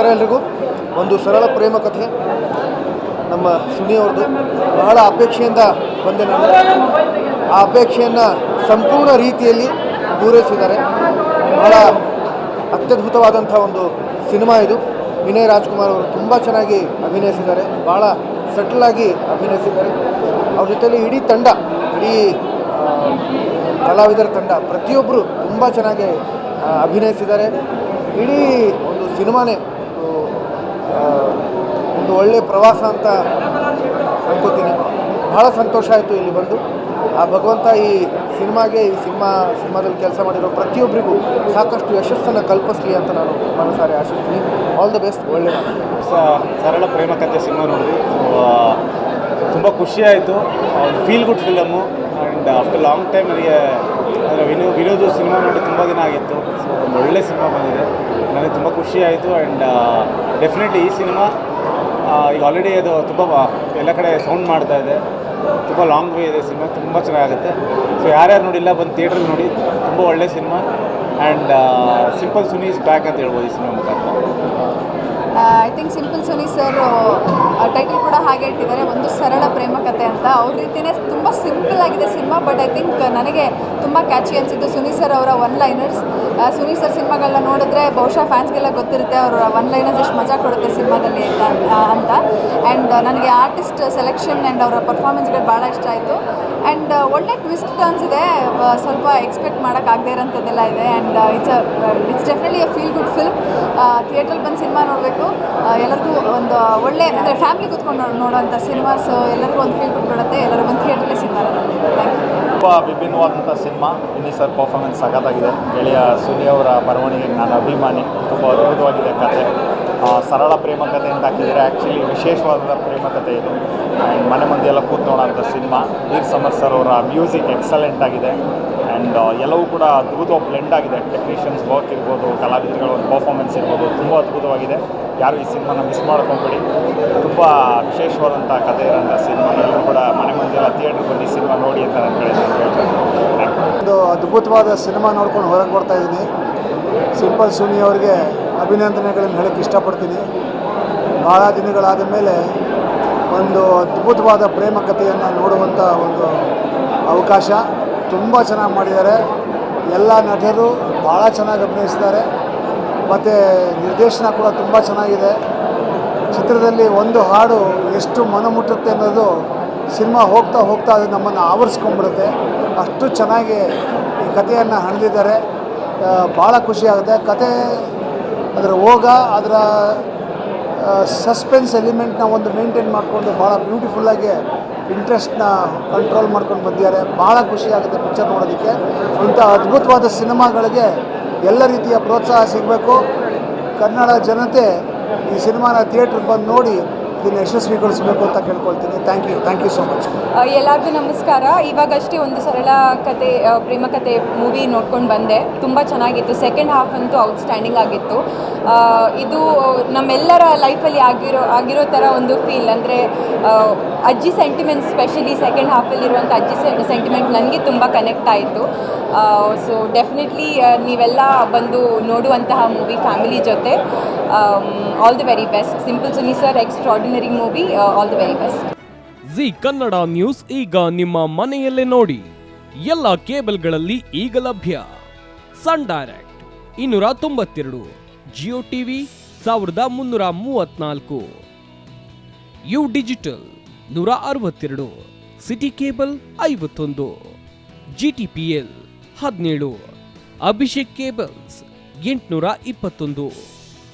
ನಮಸ್ಕಾರ ಎಲ್ರಿಗೂ, ಒಂದು ಸರಳ ಪ್ರೇಮ ಕಥೆ. ನಮ್ಮ ಸುನಿ ಅವ್ರದ್ದು ಬಹಳ ಅಪೇಕ್ಷೆಯಿಂದ ಬಂದೆ ನಾನು ಆ ಅಪೇಕ್ಷೆಯನ್ನು ಸಂಪೂರ್ಣ ರೀತಿಯಲ್ಲಿ ಪೂರೈಸಿದ್ದಾರೆ. ಬಹಳ ಅತ್ಯದ್ಭುತವಾದಂಥ ಒಂದು ಸಿನಿಮಾ ಇದು. ವಿನಯ್ ರಾಜ್ಕುಮಾರ್ ಅವರು ತುಂಬ ಚೆನ್ನಾಗಿ ಅಭಿನಯಿಸಿದ್ದಾರೆ. ಭಾಳ ಸಟಲಾಗಿ ಅಭಿನಯಿಸಿದ್ದಾರೆ. ಅವ್ರ ಜೊತೆಲಿ ಇಡೀ ತಂಡ, ಇಡೀ ಕಲಾವಿದರ ತಂಡ ಪ್ರತಿಯೊಬ್ಬರು ತುಂಬ ಚೆನ್ನಾಗಿ ಅಭಿನಯಿಸಿದ್ದಾರೆ. ಇಡೀ ಒಂದು ಸಿನಿಮಾನೇ ಒಂದು, ಒಳ್ಳೆಯ ಪ್ರವಾಸ ಅಂತ ಅನ್ಕೋತೀನಿ. ಭಾಳ ಸಂತೋಷ ಆಯಿತು ಇಲ್ಲಿ ಬಂದು. ಆ ಭಗವಂತ ಈ ಸಿನಿಮಾಗೆ ಈ ಸಿನಿಮಾ ಸಿನಿಮಾದಲ್ಲಿ ಕೆಲಸ ಮಾಡಿರೋ ಪ್ರತಿಯೊಬ್ಬರಿಗೂ ಸಾಕಷ್ಟು ಯಶಸ್ಸನ್ನು ಕಲ್ಪಿಸಲಿ ಅಂತ ನಾನು ಮನಸಾರೆ ಆಶಿಸ್ತೀನಿ. ಆಲ್ ದ ಬೆಸ್ಟ್ ಒಳ್ಳೆಯ ಸರಳ ಪ್ರೇಮ ಕಥೆ ಸಿನಿಮಾ ನೋಡಿ ತುಂಬ ಖುಷಿಯಾಯಿತು feel good film and after long time ನನಗೆ ಅಂದರೆ ವಿನೋ, ವಿನೋದು ಸಿನಿಮಾ ನೋಡಿ ತುಂಬ ದಿನ ಆಗಿತ್ತು. ಸೊ ಒಂದು ಒಳ್ಳೆ ಸಿನಿಮಾ ಬಂದಿದೆ. ನನಗೆ ತುಂಬ ಖುಷಿ ಆಯಿತು ಆ್ಯಂಡ್ ಡೆಫಿನೆಟ್ಲಿ ಈ ಸಿನಿಮಾ ಈಗ ಆಲ್ರೆಡಿ ಅದು ತುಂಬ ಎಲ್ಲ ಕಡೆ ಸೌಂಡ್ ಮಾಡ್ತಾ ಇದೆ. ತುಂಬ ಲಾಂಗ್ ವೇ ಇದೆ ಸಿನಿಮಾ, ತುಂಬ ಚೆನ್ನಾಗುತ್ತೆ ಸೊ ಯಾರ್ಯಾರು ನೋಡಿಲ್ಲ ಬಂದು ಥಿಯೇಟ್ರಿಗೆ ನೋಡಿ, ತುಂಬ ಒಳ್ಳೆ cinema. And simple Suni's back ಅಂತ ಹೇಳ್ಬೋದು ಈ ಸಿನಿಮಾ ಮುಖಾಂತರ. I think simple Suni sir title ಕೂಡ ಹಾಗೆ ಇಟ್ಟಿದ್ದಾರೆ. ಒಂದು ಸರಳ ಪ್ರೇಮ ಕಥೆ ಅಂತ. ಅವ್ರ ರೀತಿಯೇ ತುಂಬ ಸಿಂಪಲ್ ಆಗಿದೆ ಸಿನಿಮಾ ಬಟ್ ಐ ಥಿಂಕ್ ನನಗೆ ತುಂಬ ಕ್ಯಾಚಿ ಅನಿಸಿದ್ದು ಸುನಿ ಸರ್ ಅವರ ಒನ್ ಲೈನರ್ಸ್ ಸುನಿ ಸರ್ ಸಿನಿಮಾಗಳನ್ನ ನೋಡಿದ್ರೆ ಬಹುಶಃ ಫ್ಯಾನ್ಸ್ಗೆಲ್ಲ ಗೊತ್ತಿರುತ್ತೆ ಅವರ ಒನ್ ಲೈನರ್ಸ್ ಎಷ್ಟು ಮಜಾ ಕೊಡುತ್ತೆ ಸಿನಿಮಾದಲ್ಲಿ ಅಂತ ಅಂತ. ಆ್ಯಂಡ್ ನನಗೆ ಆರ್ಟಿಸ್ಟ್ ಸೆಲೆಕ್ಷನ್ ಆ್ಯಂಡ್ ಅವರ ಪರ್ಫಾರ್ಮೆನ್ಸ್ಗಳು ಭಾಳ ಇಷ್ಟ ಆಯಿತು. ಆ್ಯಂಡ್ ಒಳ್ಳೆ ಟ್ವಿಸ್ಟ್ ಟರ್ನ್ಸ್ ಇದೆ ಸ್ವಲ್ಪ ಎಕ್ಸ್ಪೆಕ್ಟ್ ಮಾಡೋಕ್ಕಾಗದೇ ಇರೋಂಥದ್ದೆಲ್ಲ ಇದೆ. And it's it's definitely a feel good film ಥಿಯೇಟ್ರಲ್ಲಿ ಬಂದು ಸಿನಿಮಾ ನೋಡಬೇಕು. ಎಲ್ಲರಿಗೂ ಒಂದು ಒಳ್ಳೆ, ಅಂದರೆ ಫ್ಯಾಮಿಲಿ ಕೂತ್ಕೊಂಡು ನೋಡೋಂಥ ಸಿನಿಮಾಸ್ ಎಲ್ಲರಿಗೂ ಒಂದು ಫೀಲ್ ಕೊಟ್ಕೊಡುತ್ತೆ ಕೊಡುತ್ತೆ ಎಲ್ಲರೂ ಒಂದು ಥಿಯೇಟ್ರಲ್ಲೇ ಸಿಗ್ತಾರೆ. ತುಂಬ ವಿಭಿನ್ನವಾದಂಥ ಸಿನಿಮಾ ಇನ್ನಿ ಸರ್ ಪರ್ಫಾರ್ಮೆನ್ಸ್ ಸಖತ್ತಾಗಿದೆ. ಗೆಳೆಯ ಸುನಿ ಅವರ ಬರವಣಿಗೆಗೆ ನಾನು ಅಭಿಮಾನಿ, ತುಂಬ ಅದ್ಭುತವಾಗಿದೆ ಕತೆ. ಸರಳ ಪ್ರೇಮ ಕಥೆ ಅಂತ ಹಾಕಿದರೆ ಆ್ಯಕ್ಚುಲಿ ವಿಶೇಷವಾದ ಪ್ರೇಮ ಕಥೆ ಇದು. ಆ್ಯಂಡ್ ಮನೆ ಮಂದಿ ಎಲ್ಲ ಕೂತ್ ನೋಡೋಂಥ ಸಿನಿಮಾ ವೀರ್ ಸಮರ್ ಸರ್ ಅವರ ಮ್ಯೂಸಿಕ್ ಎಕ್ಸಲೆಂಟ್ ಆಗಿದೆ. ಆ್ಯಂಡ್ ಎಲ್ಲವೂ ಕೂಡ ಅದ್ಭುತವಾಗಿ ಬ್ಲೆಂಡ್ ಆಗಿದೆ. ಟೆಕ್ನಿಷಿಯನ್ಸ್ ವರ್ಕ್ ಇರ್ಬೋದು, ಕಲಾವಿದರುಗಳ ಒಂದು ಪರ್ಫಾರ್ಮೆನ್ಸ್ ಇರ್ಬೋದು, ತುಂಬ ಅದ್ಭುತವಾಗಿದೆ. ಯಾರು ಈ ಸಿನಿಮಾನ ಮಿಸ್ ಮಾಡ್ಕೊಂಬೇಡಿ. ತುಂಬ ವಿಶೇಷವಾದಂಥ ಕಥೆ ಇರೋಂಥ ಸಿನಿಮಾ. ಎಲ್ಲರೂ ಕೂಡ ಮನೆ ಮಂದಿ ಎಲ್ಲ ಥಿಯೇಟ್ರಿಗೆ ಬಂದು ಈ ಸಿನಿಮಾ ನೋಡಿ ಅಂತ ನಾನು ಕೇಳಿದೆ ಥ್ಯಾಂಕ್ ಯು ಒಂದು ಅದ್ಭುತವಾದ ಸಿನಿಮಾ ನೋಡ್ಕೊಂಡು ಹೊರಗೆ ಬರ್ತಾ ಇದ್ದೀನಿ. ಸಿಂಪಲ್ ಸುನಿ ಅವರಿಗೆ ಅಭಿನಂದನೆಗಳನ್ನು ಹೇಳಕ್ಕೆ ಇಷ್ಟಪಡ್ತೀನಿ. ಭಾಳ ದಿನಗಳಾದ ಮೇಲೆ ಒಂದು ಅದ್ಭುತವಾದ ಪ್ರೇಮ ಕಥೆಯನ್ನು ನೋಡುವಂಥ ಒಂದು ಅವಕಾಶ. ತುಂಬ ಚೆನ್ನಾಗಿ ಮಾಡಿದ್ದಾರೆ. ಎಲ್ಲ ನಟರು ಭಾಳ ಚೆನ್ನಾಗಿ ಅಭಿನಯಿಸಿದ್ದಾರೆ ಮತ್ತು ನಿರ್ದೇಶನ ಕೂಡ ತುಂಬ ಚೆನ್ನಾಗಿದೆ. ಚಿತ್ರದಲ್ಲಿ ಒಂದು ಹಾಡು ಎಷ್ಟು ಮನಮುಟ್ಟುತ್ತೆ ಅನ್ನೋದು ಸಿನಿಮಾ ಹೋಗ್ತಾ ಹೋಗ್ತಾ ಅದು ನಮ್ಮನ್ನು ಆವರಿಸ್ಕೊಂಡ್ಬಿಡುತ್ತೆ. ಅಷ್ಟು ಚೆನ್ನಾಗಿ ಈ ಕಥೆಯನ್ನು ಹಣಿದಿದ್ದಾರೆ ಭಾಳ ಖುಷಿಯಾಗುತ್ತೆ ಕತೆ ಅದರ ಹೋಗ, ಅದರ ಸಸ್ಪೆನ್ಸ್ ಎಲಿಮೆಂಟ್ನ ಒಂದು ಮೇಂಟೈನ್ ಮಾಡಿಕೊಂಡು ಭಾಳ ಬ್ಯೂಟಿಫುಲ್ಲಾಗಿ ಇಂಟ್ರೆಸ್ಟ್ನ ಕಂಟ್ರೋಲ್ ಮಾಡ್ಕೊಂಡು ಬಂದಿದ್ದಾರೆ. ಭಾಳ ಖುಷಿಯಾಗುತ್ತೆ ಪಿಕ್ಚರ್ ನೋಡೋದಕ್ಕೆ. ಇಂಥ ಅದ್ಭುತವಾದ ಸಿನಿಮಾಗಳಿಗೆ ಎಲ್ಲ ರೀತಿಯ ಪ್ರೋತ್ಸಾಹ ಸಿಗಬೇಕು. ಕನ್ನಡ ಜನತೆ ಈ ಸಿನಿಮಾನ ಥಿಯೇಟ್ರಿಗೆ ಬಂದು ನೋಡಿ ಇದನ್ನು ಯಶಸ್ವಿಗೊಳಿಸಬೇಕು ಅಂತ ಕೇಳ್ಕೊಳ್ತೀನಿ. Thank you thank you so much ಎಲ್ಲರಿಗೂ ನಮಸ್ಕಾರ. ಇವಾಗಷ್ಟೇ ಒಂದು ಸರಳ ಕತೆ ಪ್ರೇಮ ಕತೆ ಮೂವಿ ನೋಡ್ಕೊಂಡು ಬಂದೆ. ತುಂಬ ಚೆನ್ನಾಗಿತ್ತು. ಸೆಕೆಂಡ್ ಹಾಫ್ ಅಂತೂ ಔಟ್ಸ್ಟ್ಯಾಂಡಿಂಗ್ ಆಗಿತ್ತು. ಇದು ನಮ್ಮೆಲ್ಲರ ಲೈಫಲ್ಲಿ ಆಗಿರೋ ಆಗಿರೋ ಥರ ಒಂದು ಫೀಲ್ ಅಂದರೆ ಅಜ್ಜಿ ಸೆಂಟಿಮೆಂಟ್ ಸ್ಪೆಷಲಿ ಸೆಕೆಂಡ್ ಹಾಫಲ್ಲಿರುವಂಥ ಅಜ್ಜಿ ಸೆಂಟಿಮೆಂಟ್ ನನಗೆ ತುಂಬ ಕನೆಕ್ಟ್ ಆಯಿತು. ಸೊ ಡೆಫಿನೆಟ್ಲಿ ನೀವೆಲ್ಲ ಬಂದು ನೋಡುವಂತಹ ಮೂವಿ ಫ್ಯಾಮಿಲಿ ಜೊತೆ. All the very best simple Suni sir extraordinary movie all the very best Zee Kannada news ಈಗ ನಿಮ್ಮ ಮನೆಯಲ್ಲೇ ನೋಡಿ. ಎಲ್ಲ ಕೇಬಲ್ಗಳಲ್ಲಿ ಈಗ ಲಭ್ಯ. ಸನ್ ಡೈರೆಕ್ಟ್ ಇನ್ನೂರ ತೊಂಬತ್ತೆರಡು. ಜಿಯೋ ಟಿವಿ ಸಾವಿರದ ಮುನ್ನೂರ ಮೂವತ್ನಾಲ್ಕು ಯು ಡಿಜಿಟಲ್ ನೂರ ಅರವತ್ತೆರಡು. ಸಿಟಿ ಕೇಬಲ್ ಐವತ್ತೊಂದು. ಜಿ ಟಿ ಪಿ ಎಲ್ ಹದಿನೇಳು. ಅಭಿಷೇಕ್ ಕೇಬಲ್ಸ್ ಎಂಟುನೂರ ಇಪ್ಪತ್ತೊಂದು.